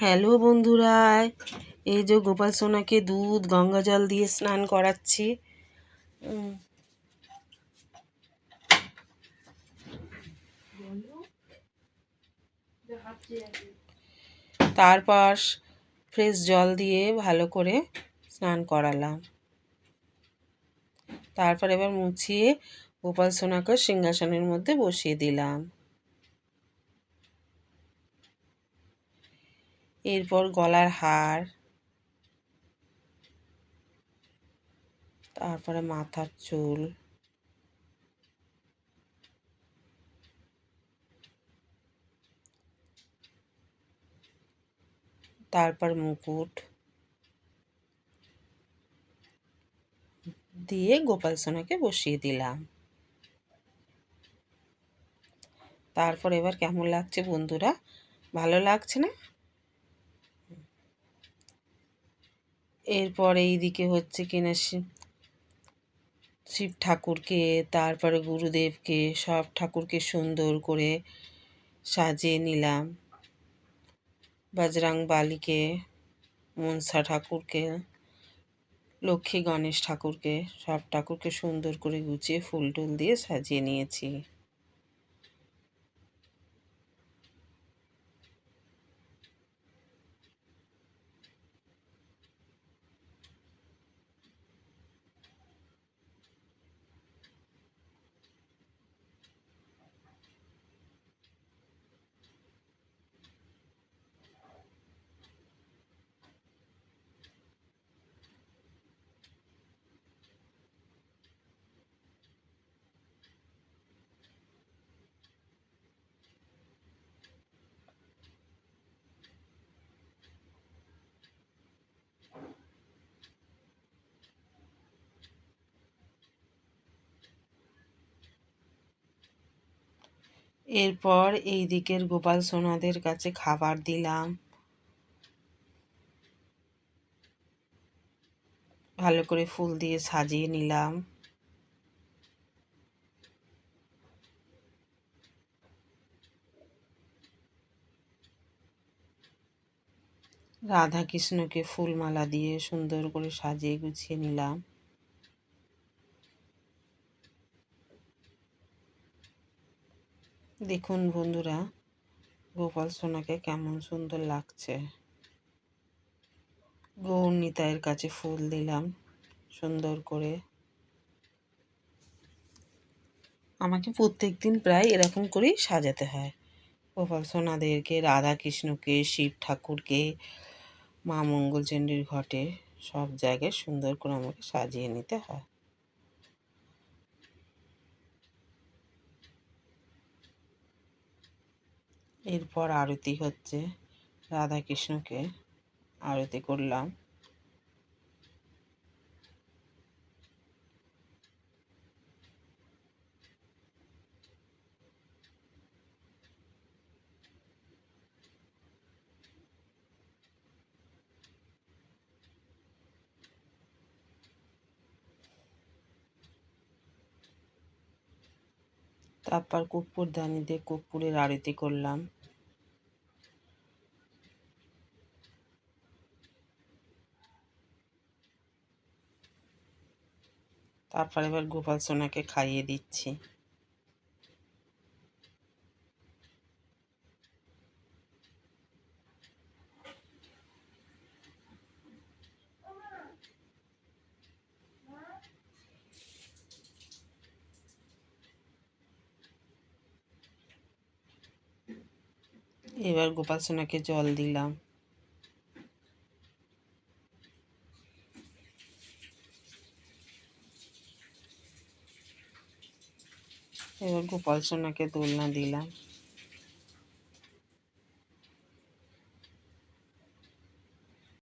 Hello বন্ধুরা, এই যে গোপাল সোনাকে দুধ, গঙ্গা জল দিয়ে স্নান করাচ্ছি। তারপর ফ্রেশ জল দিয়ে ভালো করে স্নান করালাম। তারপর এবার মুছিয়ে গোপাল সোনাকে সিংহাসনের মধ্যে বসিয়ে দিলাম। এরপর গলার হার, তারপরে মাথার চুল, তারপর মুকুট দিয়ে গোপাল সোনাকে বসিয়ে দিলাম। তারপর এবার কেমন লাগছে বন্ধুরা? ভালো লাগছে না? এরপর এই দিকে হচ্ছে কিনা শিব ঠাকুরকে, তারপরে গুরুদেবকে সব ঠাকুরকে সুন্দর করে সাজিয়ে নিলাম। বজরং বালিকে, মনসা ঠাকুরকে, লক্ষ্মী গণেশ ঠাকুরকে সব ঠাকুরকে সুন্দর করে গুছিয়ে ফুল টুল দিয়ে সাজিয়ে নিয়েছি। এরপর এই দিকের গোপাল সোনাদের কাছে খাবার দিলাম। ভালো করে ফুল দিয়ে সাজিয়ে নিলাম। রাধা কৃষ্ণকে ফুলমালা দিয়ে সুন্দর করে সাজিয়ে গুছিয়ে নিলাম। দেখুন বন্ধুরা, গোপাল সোনাকে কেমন সুন্দর লাগছে। গৌর নিতাইয়ের কাছে ফুল দিলাম, সুন্দর করে। আমাকে প্রত্যেক দিন প্রায় এরকম করেই সাজাতে হয়। গোপাল সোনাদেরকে রাধা কৃষ্ণকে শিব ঠাকুরকে, মা মঙ্গলচণ্ডীর ঘটে, সব জায়গায় সুন্দর করে আমাকে সাজিয়ে নিতে হয়। এরপর আরতি হচ্ছে। রাধা কৃষ্ণকে আরতি করলাম। তারপর দানি দিয়ে কর্পূরের আরতি করলাম। তারপর এবার গোপাল সোনাকে খাইয়ে দিচ্ছি। এবার গোপাল সোনাকে জল দিলাম। এবার গোপাল সোনাকে দোলনা দিলাম।